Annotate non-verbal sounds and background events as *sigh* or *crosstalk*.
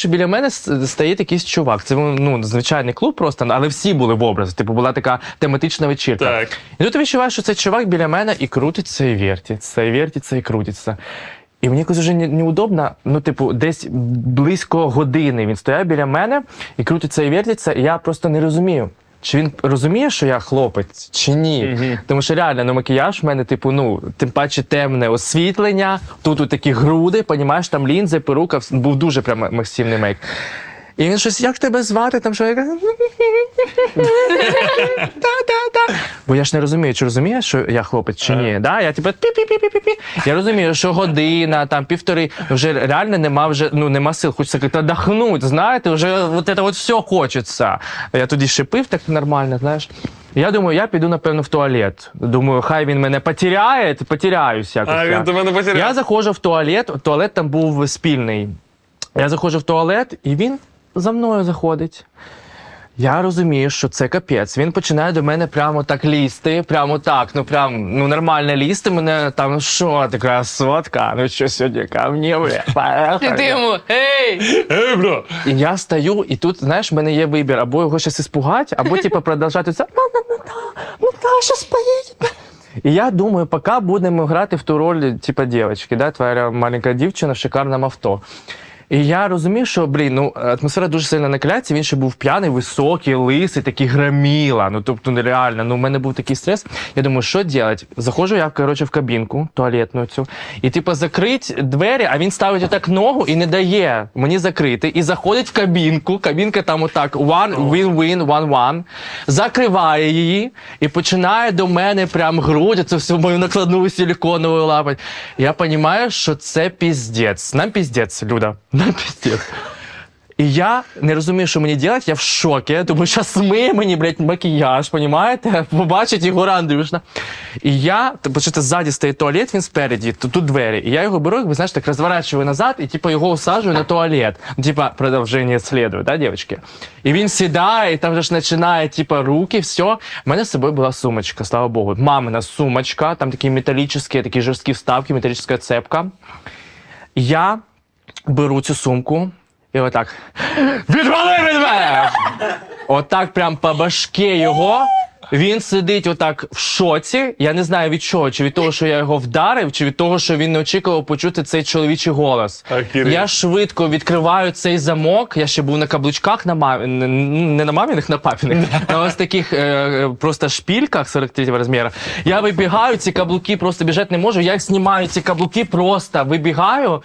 Що біля мене стає якийсь чувак. Це ну, звичайний клуб просто, але всі були в образі. Типу, була така тематична вечірка. Так. І тут ти відчуваєш, що цей чувак біля мене і крутиться, і вертиться, і вертиться, і крутиться. І мені якось вже неудобно, ну, типу, десь близько години він стояв біля мене і крутиться і вертиться, і я просто не розумію. Чи він розуміє, що я хлопець, чи ні? Мгм. Тому що реально ну, макіяж в мене, типу, ну, тим паче темне освітлення, тут у такі груди, понімаєш, там лінзи, перука, вс- був дуже прям масивний мейк. І він щось, як тебе звати? Там що я кажу. Бо я ж не розумію, чи розумієш, що я хлопець, чи ні. Да? Я типу пі-пі-пі-пі-пі. Я розумію, що година, там півтори, вже реально нема вже, ну нема сил, хочеться як-то дохнуть, знаєте, вже от це от все хочеться. Я тоді шипив так нормально, знаєш. Я думаю, я піду, напевно, в туалет. Думаю, хай він мене потеряє, потеряюсь якось. А я. він до мене потеряв. Я заходжу в туалет, туалет там був спільний. Я заходжу в туалет, і він за мною заходить. Я розумію, що це капець. Він починає до мене прямо так лізти, прямо так, ну прям ну нормально лізти. Мене там що ти красотка? Ну що сьогодні ка мені, бля, *laughs* І ти йому ей! Ей, бро! І я стою, і тут, знаєш, в мене є вибір, або його щось іспугати, або *laughs* типу продовжати це. Ну, ну, ну, ну, поїде. І я думаю, поки будемо грати в ту роль, типа дівчинки, да, твоя маленька дівчина в шикарному авто. І я розумію, що блін, ну атмосфера дуже сильно накаляється. Він ще був п'яний, високий, лисий, такий граміла. Ну тобто нереально. Ну, у мене був такий стрес. Я думаю, що робити? Заходжу я коротше, в кабінку туалетну цю, і типу закрить двері, а він ставить отак ногу і не дає мені закрити. І заходить в кабінку. Кабінка там отак one win-win, one-one. Закриває її і починає до мене прям грудь, це всю мою накладну силіконову лапать. Я розумію, що це піздець. Нам піздець, Люда. Нам піздець. І я не розумію, що мені робити, я в шокі, тому що смиє мені, блядь, макіяж, понімаєте? Побачить Ігор Андрюшна. І я, це ззаді стоїть туалет, він спереді, тут, тут двері. І я його беру, якби, знаєш, так розворачую назад і типу, його усаджую на туалет. Ну, Типа, продовження слідує, да, дівчатки? І він сідає, і там вже ж починає, типа, руки, все. У мене з собою була сумочка, слава Богу. Мамина сумочка, там такі металічні, такі жорсткі вставки, металічна цепка. Я беру цю сумку і отак. Відвали від мене! Отак прям по башке його. Він сидить отак в шоці. Я не знаю від чого, чи від того, що я його вдарив, чи від того, що він не очікував почути цей чоловічий голос. Охереть. Я швидко відкриваю цей замок. Я ще був на каблучках на мамі, не- на маміних, на папіних, на ось таких е, е, просто шпільках 43 розміру. Я вибігаю, ці каблуки просто біжати не можу. Я їх знімаю, ці каблуки просто вибігаю.